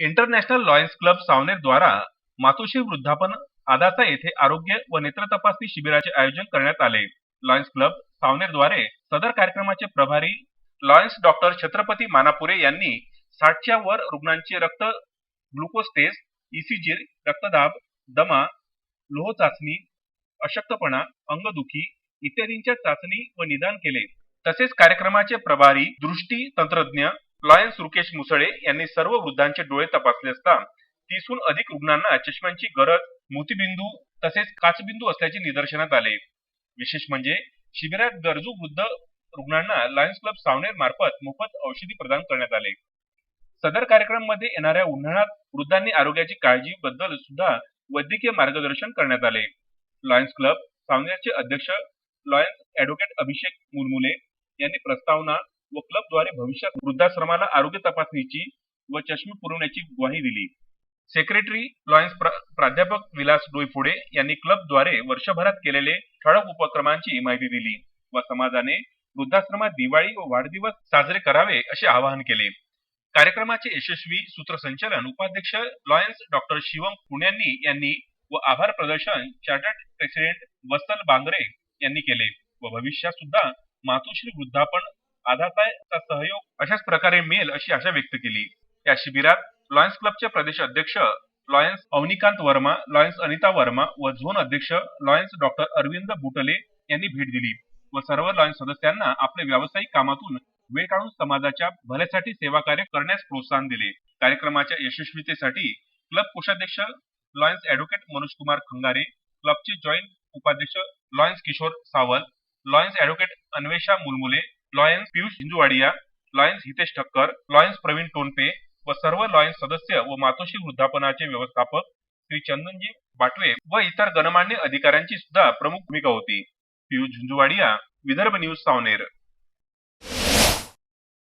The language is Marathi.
इंटरनॅशनल लॉयन्स क्लब सावनेर द्वारा मातोश्री वृद्धापन आदासा येथे आरोग्य व नेत्र तपासणी शिबिराचे आयोजन करण्यात आले. लॉयन्स क्लब सावनेरद्वारे सदर कार्यक्रमाचे प्रभारी लॉयन्स डॉक्टर छत्रपती मानापुरे यांनी साठच्या वर रुग्णांचे रक्त ग्लुकोज टेस्ट इसीजी रक्तदाब दमा लोह चाचणी अशक्तपणा अंगदुखी इत्यादींच्या चाचणी व निदान केले. तसेच कार्यक्रमाचे प्रभारी दृष्टी तंत्रज्ञ लॉयन्स रुकेश मुसळे यांनी सर्व वृद्धांचे डोळे तपासले असता तीसहून अधिक रुग्णांना चष्म्यांची गरज मोतीबिंदू तसेच काचबिंदू असल्याचे निदर्शनात आले. विशेष म्हणजे शिबिरात गरजू वृद्ध रुग्णांना लायन्स क्लब सावनेर मार्फत मोफत औषधी प्रदान करण्यात आले. सदर कार्यक्रममध्ये येणाऱ्या उन्हाळ्यात वृद्धांनी आरोग्याची काळजी बद्दल सुद्धा वैद्यकीय मार्गदर्शन करण्यात आले. लॉयन्स क्लब सावनेरचे अध्यक्ष लॉयन्स ऍडव्होकेट अभिषेक मुलमुले यांनी प्रस्तावना व भविष्यात वृद्धाश्रमाला आरोग्य तपासणीची व चष्मे पुरवण्याची ग्वाही दिली. सेक्रेटरी लॉयन्स प्रा- प्राध्यापक विलास डोईफोडे यांनी क्लबद्वारे वर्षभरात केलेले ठळक उपक्रमांची माहिती दिली व समाजाने वृद्धाश्रमात दिवाळी व वाढदिवस साजरे करावे असे आवाहन केले. कार्यक्रमाचे यशस्वी सूत्रसंचालन उपाध्यक्ष लॉयन्स डॉक्टर शिवम पुण्यांनी यांनी व आभार प्रदर्शन चार्टर्ड प्रेसिडेंट वत्सल बांगरे यांनी केले व भविष्यात सुद्धा मातोश्री वृद्धापन आधाताचा सहयोग अशाच प्रकारे मिळेल अशी आशा व्यक्त केली. या शिबिरात लॉयन्स क्लबचे प्रदेश अध्यक्ष लॉयन्स अवनिकांत वर्मा लॉयन्स अनिता वर्मा व झोन अध्यक्ष लॉयन्स डॉक्टर अरविंद बुटले यांनी भेट दिली व सर्व लॉयन्स सदस्यांना आपल्या व्यावसायिक कामातून वेळ काढून समाजाच्या भल्यासाठी सेवा कार्य करण्यास प्रोत्साहन दिले. कार्यक्रमाच्या यशस्वीतेसाठी क्लब कोषाध्यक्ष लॉयन्स ऍडव्होकेट मनोज कुमार खंगारे क्लबचे जॉईंट उपाध्यक्ष lions Kishor Sawal lions advocate Anvesha Mulmule lions Piyush Hinjuwadia lions Hitesh Thakkar lions Pravin Tonpe व सर्व लॉयन्स सदस्य व मातोश्री वृद्धापनाचे व्यवस्थापक श्री चंदनजी बाटवे व इतर गणमान्य अधिकाऱ्यांची सुद्धा प्रमुख भूमिका होती. पियुष झुंझुवाडिया विदर्भ न्यूज सावनेर.